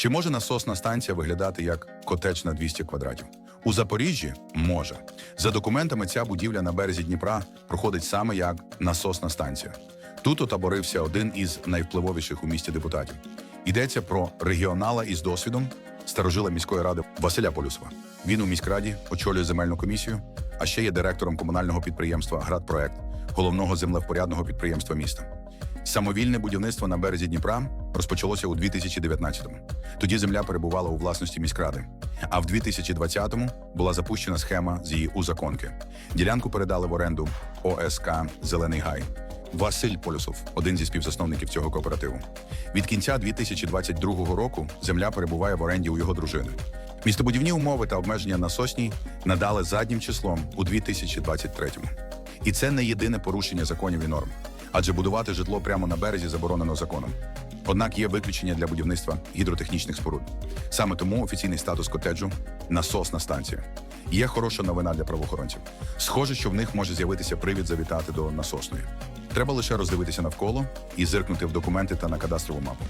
Чи може насосна станція виглядати як котедж на 200 квадратів? У Запоріжжі може. За документами, ця будівля на березі Дніпра проходить саме як насосна станція. Тут отаборився один із найвпливовіших у місті депутатів. Йдеться про регіонала із досвідом старожила міської ради Василя Полюсова. Він у міськраді очолює земельну комісію, а ще є директором комунального підприємства Градпроект, головного землевпорядного підприємства міста. Самовільне будівництво на березі Дніпра розпочалося у 2019-му. Тоді земля перебувала у власності міськради. А в 2020-му була запущена схема з її узаконки. Ділянку передали в оренду ОСК Зелений Гай. Василь Полюсов, один зі співзасновників цього кооперативу. Від кінця 2022 року земля перебуває в оренді у його дружини. Містобудівні умови та обмеження на сосні надали заднім числом у 2023-му. І це не єдине порушення законів і норм, адже будувати житло прямо на березі заборонено законом. Однак є виключення для будівництва гідротехнічних споруд. Саме тому офіційний статус котеджу насосна станція. Є хороша новина для правоохоронців. Схоже, що в них може з'явитися привід завітати до насосної. Треба лише роздивитися навколо і зиркнути в документи та на кадастрову мапу.